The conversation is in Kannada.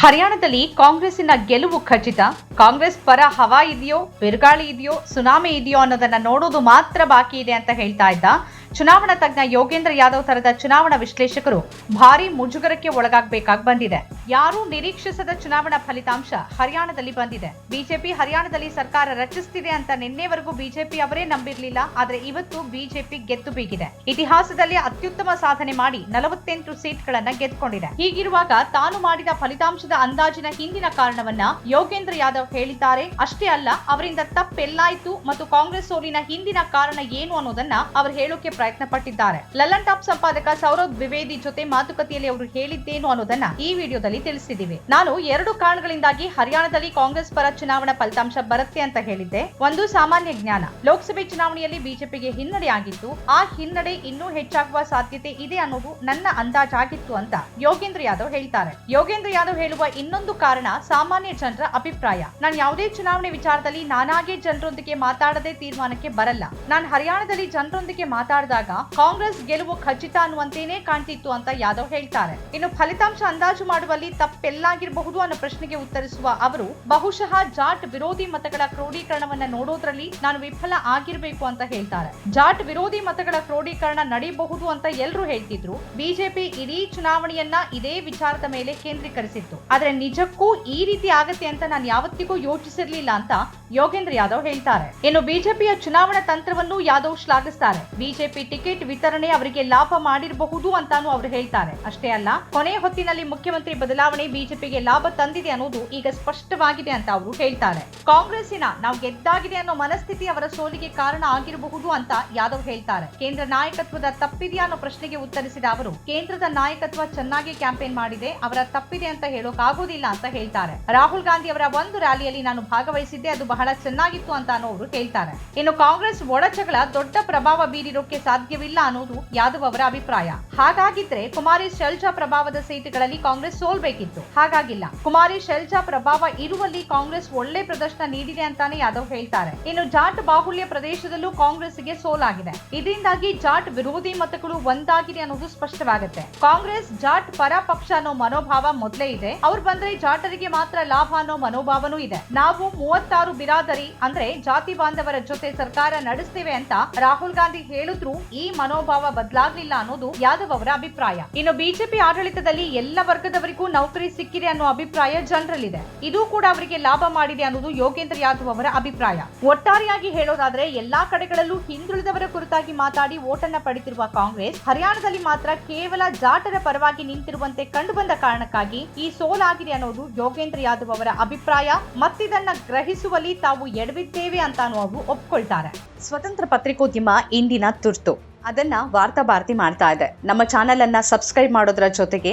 ಹರಿಯಾಣದಲ್ಲಿ ಕಾಂಗ್ರೆಸ್ಸಿನ ಗೆಲುವು ಖಚಿತ. ಕಾಂಗ್ರೆಸ್ ಪರ ಹವಾ ಇದೆಯೋ, ಬಿರುಗಾಳಿ ಇದೆಯೋ, ಸುನಾಮಿ ಇದೆಯೋ ಅನ್ನೋದನ್ನ ನೋಡೋದು ಮಾತ್ರ ಬಾಕಿ ಇದೆ ಅಂತ ಹೇಳ್ತಾ ಇದ್ದ ಚುನಾವಣಾ ತಜ್ಞ ಯೋಗೇಂದ್ರ ಯಾದವ್ ತರದ ಚುನಾವಣಾ ವಿಶ್ಲೇಷಕರು ಭಾರಿ ಮುಜುಗರಕ್ಕೆ ಒಳಗಾಗಬೇಕಾಗಿ ಬಂದಿದೆ. ಯಾರೂ ನಿರೀಕ್ಷಿಸದ ಚುನಾವಣಾ ಫಲಿತಾಂಶ ಹರಿಯಾಣದಲ್ಲಿ ಬಂದಿದೆ. ಬಿಜೆಪಿ ಹರಿಯಾಣದಲ್ಲಿ ಸರ್ಕಾರ ರಚಿಸ್ತಿದೆ ಅಂತ ನಿನ್ನೆವರೆಗೂ ಬಿಜೆಪಿ ಅವರೇ ನಂಬಿರಲಿಲ್ಲ. ಆದರೆ ಇವತ್ತು ಬಿಜೆಪಿ ಗೆದ್ದು ಬೀಗಿದೆ. ಇತಿಹಾಸದಲ್ಲಿ ಅತ್ಯುತ್ತಮ ಸಾಧನೆ ಮಾಡಿ ನಲವತ್ತೆಂಟು ಸೀಟ್ಗಳನ್ನ ಗೆದ್ದುಕೊಂಡಿದೆ. ಹೀಗಿರುವಾಗ ತಾನು ಮಾಡಿದ ಫಲಿತಾಂಶದ ಅಂದಾಜಿನ ಹಿಂದಿನ ಕಾರಣವನ್ನ ಯೋಗೇಂದ್ರ ಯಾದವ್ ಹೇಳಿದ್ದಾರೆ. ಅಷ್ಟೇ ಅಲ್ಲ, ಅವರಿಂದ ತಪ್ಪೆಲ್ಲಾಯಿತು ಮತ್ತು ಕಾಂಗ್ರೆಸ್ ಸೋಲಿನ ಹಿಂದಿನ ಕಾರಣ ಏನು ಅನ್ನೋದನ್ನ ಅವರು ಹೇಳೋಕೆ ಪ್ರಯತ್ನ ಪಟ್ಟಿದ್ದಾರೆ ಲಲ್ಲನ್ ಟಾಪ್ ಸಂಪಾದಕ ಸೌರವ್ ದ್ವಿವೇದಿ ಜೊತೆ ಮಾತುಕತೆಯಲ್ಲಿ ಅವರು ಹೇಳಿದ್ದೇನು ಅನ್ನೋದನ್ನ ಈ ವಿಡಿಯೋದಲ್ಲಿ ತಿಳಿಸಿದ್ದೀವಿ. ನಾನು ಎರಡು ಕಾರಣಗಳಿಂದಾಗಿ ಹರಿಯಾಣದಲ್ಲಿ ಕಾಂಗ್ರೆಸ್ ಪರ ಚುನಾವಣಾ ಫಲಿತಾಂಶ ಬರುತ್ತೆ ಅಂತ ಹೇಳಿದ್ದೆ. ಒಂದು, ಸಾಮಾನ್ಯ ಜ್ಞಾನ. ಲೋಕಸಭೆ ಚುನಾವಣೆಯಲ್ಲಿ ಬಿಜೆಪಿಗೆ ಹಿನ್ನಡೆ ಆಗಿತ್ತು. ಆ ಹಿನ್ನಡೆ ಇನ್ನೂ ಹೆಚ್ಚಾಗುವ ಸಾಧ್ಯತೆ ಇದೆ ಅನ್ನೋದು ನನ್ನ ಅಂದಾಜಾಗಿತ್ತು ಅಂತ ಯೋಗೇಂದ್ರ ಯಾದವ್ ಹೇಳ್ತಾರೆ. ಯೋಗೇಂದ್ರ ಯಾದವ್ ಹೇಳುವ ಇನ್ನೊಂದು ಕಾರಣ ಸಾಮಾನ್ಯ ಜನರ ಅಭಿಪ್ರಾಯ. ನಾನು ಯಾವುದೇ ಚುನಾವಣೆ ವಿಚಾರದಲ್ಲಿ ನಾನಾಗೆ ಜನರೊಂದಿಗೆ ಮಾತಾಡದೆ ತೀರ್ಮಾನಕ್ಕೆ ಬರಲ್ಲ. ನಾನು ಹರಿಯಾಣದಲ್ಲಿ ಜನರೊಂದಿಗೆ ಮಾತಾಡಿದಾಗ ಕಾಂಗ್ರೆಸ್ ಗೆಲುವು ಖಚಿತ ಅನ್ನುವಂತೇನೆ ಕಾಣ್ತಿತ್ತು ಅಂತ ಯಾದವ್ ಹೇಳ್ತಾರೆ. ಇನ್ನು ಫಲಿತಾಂಶ ಅಂದಾಜು ಮಾಡುವಲ್ಲಿ ತಪ್ಪೆಲ್ಲಾಗಿರಬಹುದು ಅನ್ನೋ ಪ್ರಶ್ನೆಗೆ ಉತ್ತರಿಸುವ ಅವರು, ಬಹುಶಃ ಜಾಟ್ ವಿರೋಧಿ ಮತಗಳ ಕ್ರೋಢೀಕರಣವನ್ನ ನೋಡೋದ್ರಲ್ಲಿ ನಾನು ವಿಫಲ ಆಗಿರಬೇಕು ಅಂತ ಹೇಳ್ತಾರೆ. ಜಾಟ್ ವಿರೋಧಿ ಮತಗಳ ಕ್ರೋಢೀಕರಣ ನಡೀಬಹುದು ಅಂತ ಎಲ್ಲರೂ ಹೇಳ್ತಿದ್ರು. ಬಿಜೆಪಿ ಇಡೀ ಚುನಾವಣೆಯನ್ನ ಇದೇ ವಿಚಾರದ ಮೇಲೆ ಕೇಂದ್ರೀಕರಿಸಿತ್ತು. ಆದ್ರೆ ನಿಜಕ್ಕೂ ಈ ರೀತಿ ಆಗತ್ತೆ ಅಂತ ನಾನು ಯಾವತ್ತಿಗೂ ಯೋಚಿಸಿರ್ಲಿಲ್ಲ ಅಂತ ಯೋಗೇಂದ್ರ ಯಾದವ್ ಹೇಳ್ತಾರೆ. ಇನ್ನು ಬಿಜೆಪಿಯ ಚುನಾವಣಾ ತಂತ್ರವನ್ನು ಯಾದವ್ ಶ್ಲಾಘಿಸ್ತಾರೆ. ಬಿಜೆಪಿ ಟಿಕೆಟ್ ವಿತರಣೆ ಅವರಿಗೆ ಲಾಭ ಮಾಡಿರಬಹುದು ಅಂತಾನು ಅವರು ಹೇಳ್ತಾರೆ. ಅಷ್ಟೇ ಅಲ್ಲ, ಕೊನೆ ಹೊತ್ತಿನಲ್ಲಿ ಮುಖ್ಯಮಂತ್ರಿ ಬದಲಾವಣೆ ಬಿಜೆಪಿಗೆ ಲಾಭ ತಂದಿದೆ ಅನ್ನೋದು ಈಗ ಸ್ಪಷ್ಟವಾಗಿದೆ ಅಂತ ಅವರು ಹೇಳ್ತಾರೆ. ಕಾಂಗ್ರೆಸ್ಸಿನ ನಾವು ಗೆದ್ದಾಗಿದೆ ಅನ್ನೋ ಮನಸ್ಥಿತಿ ಅವರ ಸೋಲಿಗೆ ಕಾರಣ ಆಗಿರಬಹುದು ಅಂತ ಯಾದವ್ ಹೇಳ್ತಾರೆ. ಕೇಂದ್ರ ನಾಯಕತ್ವದ ತಪ್ಪಿದೆಯಾ ಅನ್ನೋ ಪ್ರಶ್ನೆಗೆ ಉತ್ತರಿಸಿದ ಅವರು, ಕೇಂದ್ರದ ನಾಯಕತ್ವ ಚೆನ್ನಾಗಿ ಕ್ಯಾಂಪೇನ್ ಮಾಡಿದೆ, ಅವರ ತಪ್ಪಿದೆ ಅಂತ ಹೇಳೋಕಾಗೋದಿಲ್ಲ ಅಂತ ಹೇಳ್ತಾರೆ. ರಾಹುಲ್ ಗಾಂಧಿ ಅವರ ಒಂದು ರ್ಯಾಲಿಯಲ್ಲಿ ನಾನು ಭಾಗವಹಿಸಿದ್ದೆ, ಅದು ಬಹಳ ಚೆನ್ನಾಗಿತ್ತು ಅಂತ ಅವರು ಹೇಳ್ತಾರೆ. ಇನ್ನು ಕಾಂಗ್ರೆಸ್ ಒಡಚಗಳ ದೊಡ್ಡ ಪ್ರಭಾವ ಬೀರಿರೋಕೆ ಸಾಧ್ಯವಿಲ್ಲ ಅನ್ನೋದು ಯಾದವ್ ಅವರ ಅಭಿಪ್ರಾಯ. ಹಾಗಾಗಿದ್ರೆ ಕುಮಾರಿ ಶೆಲ್ಜಾ ಪ್ರಭಾವದ ಸೀಟುಗಳಲ್ಲಿ ಕಾಂಗ್ರೆಸ್ ಸೋಲ್ಬೇಕಿತ್ತು ಹಾಗಾಗಿಲ್ಲ. ಕುಮಾರಿ ಶೆಲ್ಜಾ ಪ್ರಭಾವ ಇರುವಲ್ಲಿ ಕಾಂಗ್ರೆಸ್ ಒಳ್ಳೆ ಪ್ರದರ್ಶನ ನೀಡಿದೆ ಅಂತಾನೆ ಯಾದವ್ ಹೇಳ್ತಾರೆ. ಇನ್ನು ಜಾಟ್ ಬಾಹುಳ್ಯ ಪ್ರದೇಶದಲ್ಲೂ ಕಾಂಗ್ರೆಸ್ಗೆ ಸೋಲಾಗಿದೆ. ಇದರಿಂದಾಗಿ ಜಾಟ್ ವಿರೋಧಿ ಮತಗಳು ಒಂದಾಗಿದೆ ಅನ್ನೋದು ಸ್ಪಷ್ಟವಾಗುತ್ತೆ. ಕಾಂಗ್ರೆಸ್ ಜಾಟ್ ಪರ ಪಕ್ಷ ಅನ್ನೋ ಮನೋಭಾವ ಮೊದಲೇ ಇದೆ. ಅವ್ರು ಬಂದ್ರೆ ಜಾಟರಿಗೆ ಮಾತ್ರ ಲಾಭ ಅನ್ನೋ ಮನೋಭಾವನೂ ಇದೆ. ನಾವು ಮೂವತ್ತಾರು ಬಿರಾದರಿ ಅಂದ್ರೆ ಜಾತಿ ಬಾಂಧವರ ಜೊತೆ ಸರ್ಕಾರ ನಡೆಸ್ತೇವೆ ಅಂತ ರಾಹುಲ್ ಗಾಂಧಿ ಹೇಳಿದ್ರು. ಈ ಮನೋಭಾವ ಬದಲಾಗ್ಲಿಲ್ಲ ಅನ್ನೋದು ಯಾದವ್ ಅವರ ಅಭಿಪ್ರಾಯ. ಇನ್ನು ಬಿಜೆಪಿ ಆಡಳಿತದಲ್ಲಿ ಎಲ್ಲ ವರ್ಗದವರಿಗೂ ನೌಕರಿ ಸಿಕ್ಕಿದೆ ಅನ್ನೋ ಅಭಿಪ್ರಾಯ ಜನರಲ್ಲಿದೆ. ಇದು ಕೂಡ ಅವರಿಗೆ ಲಾಭ ಮಾಡಿದೆ ಅನ್ನೋದು ಯೋಗೇಂದ್ರ ಯಾದವ್ ಅವರ ಅಭಿಪ್ರಾಯ. ಒಟ್ಟಾರೆಯಾಗಿ ಹೇಳೋದಾದ್ರೆ ಎಲ್ಲಾ ಕಡೆಗಳಲ್ಲೂ ಹಿಂದುಳಿದವರ ಕುರಿತಾಗಿ ಮಾತಾಡಿ ಓಟನ್ನ ಪಡೆದಿರುವ ಕಾಂಗ್ರೆಸ್, ಹರಿಯಾಣದಲ್ಲಿ ಮಾತ್ರ ಕೇವಲ ಜಾಟರ ಪರವಾಗಿ ನಿಂತಿರುವಂತೆ ಕಂಡುಬಂದ ಕಾರಣಕ್ಕಾಗಿ ಈ ಸೋಲಾಗಿದೆ ಅನ್ನೋದು ಯೋಗೇಂದ್ರ ಯಾದವ್ ಅವರ ಅಭಿಪ್ರಾಯ. ಮತ್ತಿದನ್ನ ಗ್ರಹಿಸುವಲ್ಲಿ ತಾವು ಎಡವಿದ್ದೇವೆ ಅಂತಾನು ಅವರು ಒಪ್ಕೊಳ್ತಾರೆ. ಸ್ವತಂತ್ರ ಪತ್ರಿಕೋದ್ಯಮ ಇಂದಿನ ತುರ್ತು. ಅದನ್ನ ವಾರ್ತಾ ಭಾರತಿ ಮಾಡ್ತಾ ಇದೆ. ನಮ್ಮ ಚಾನೆಲ್ ಅನ್ನ ಸಬ್ಸ್ಕ್ರೈಬ್ ಮಾಡೋದ್ರ ಜೊತೆಗೆ